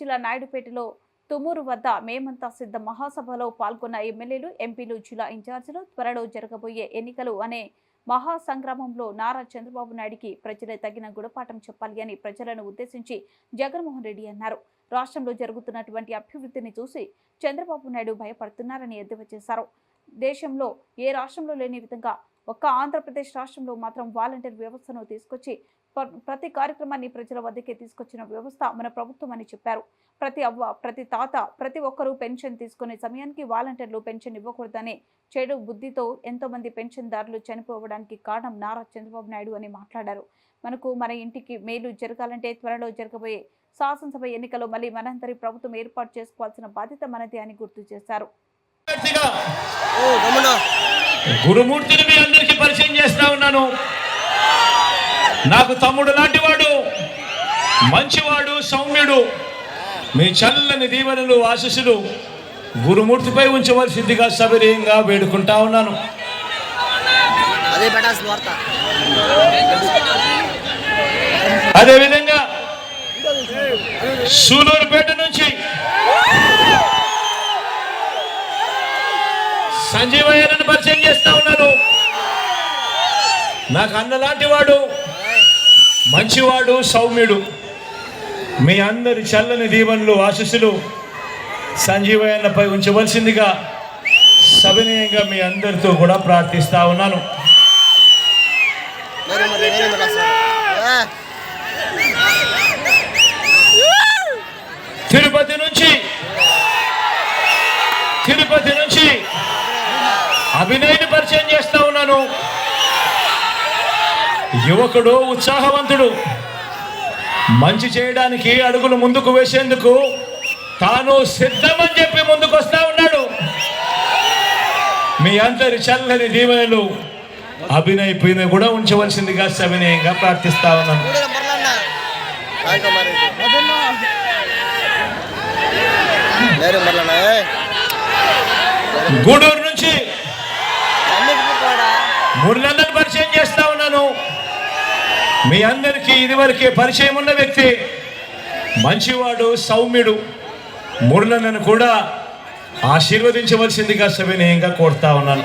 జిల్లా నాయుడుపేటలో తుమూరు వద్ద మేమంతా సిద్ధ మహాసభలో పాల్గొన్న ఎమ్మెల్యేలు ఎంపీలు జిల్లా ఇన్ఛార్జీలు త్వరలో జరగబోయే ఎన్నికలు అనే మహా సంగ్రామంలో నారా చంద్రబాబు నాయుడికి ప్రజలే తగిన గుణపాఠం చెప్పాలి అని ప్రజలను ఉద్దేశించి జగన్మోహన్ రెడ్డి అన్నారు. రాష్ట్రంలో జరుగుతున్నటువంటి అభివృద్ధిని చూసి చంద్రబాబు నాయుడు భయపడుతున్నారని ఎద్దేవా చేశారు. దేశంలో ఏ రాష్ట్రంలో లేని విధంగా ఒక్క ఆంధ్రప్రదేశ్ రాష్ట్రంలో మాత్రం వాలంటీర్ వ్యవస్థను తీసుకొచ్చి ప్రతి కార్యక్రమాన్ని ప్రజల వద్దకే తీసుకొచ్చిన వ్యవస్థ మన ప్రభుత్వం అని చెప్పారు. ప్రతి అవ్వ ప్రతి తాత ప్రతి ఒక్కరూ పెన్షన్ తీసుకునే సమయానికి వాలంటీర్లు పెన్షన్ ఇవ్వకూడదని చెడు బుద్ధితో ఎంతో మంది పెన్షన్దారులు చనిపోవడానికి కారణం నారా చంద్రబాబు నాయుడు అని మాట్లాడారు. మనకు మన ఇంటికి మేలు జరగాలంటే త్వరలో జరగబోయే శాసనసభ ఎన్నికలో మళ్ళీ మనందరి ప్రభుత్వం ఏర్పాటు చేసుకోవాల్సిన బాధ్యత మనది అని గుర్తు చేశారు. గురుమూర్తిని మీ అందరికీ పరిచయం చేస్తా ఉన్నాను. నాకు తమ్ముడు లాంటివాడు మంచివాడు సౌమ్యుడు మీ చల్లని దీవెనలు ఆశీస్సులు గురుమూర్తిపై ఉంచవలసిందిగా సవినయంగా వేడుకుంటా ఉన్నాను. అదేవిధంగా సూలూరుపేట నుంచి సంజీవయ్యను పరిచయం చేస్తా ఉన్నాను. నాకు అన్న లాంటి వాడు మంచివాడు సౌమ్యుడు. మీ అందరి చల్లని దీవెనలు ఆశీస్సులు సంజీవయ్యన్నపై ఉంచవలసిందిగా సవినయంగా మీ అందరితో కూడా ప్రార్థిస్తా ఉన్నాను. తిరుపతి నుంచి తిరుపతి నుంచి అభినయ్ని పరిచయం చేస్తా ఉన్నాను. యువకుడు ఉత్సాహవంతుడు. మంచి చేయడానికి అడుగులు ముందుకు వేసేందుకు తాను సిద్ధమని చెప్పి ముందుకు వస్తా ఉన్నాడు. మీ అందరి చల్లని దీవెనలు అభినయ్ పైన కూడా ఉంచవలసిందిగా సవినయంగా ప్రార్థిస్తా ఉన్నాను. మూడు నెంబర్లు మురళన్నను పరిచయం చేస్తా ఉన్నాను. మీ అందరికీ ఇదివరకే పరిచయం ఉన్న వ్యక్తి మంచివాడు సౌమ్యుడు మురళనను కూడా ఆశీర్వదించవలసిందిగా సవినయంగా కోరుతా ఉన్నాను.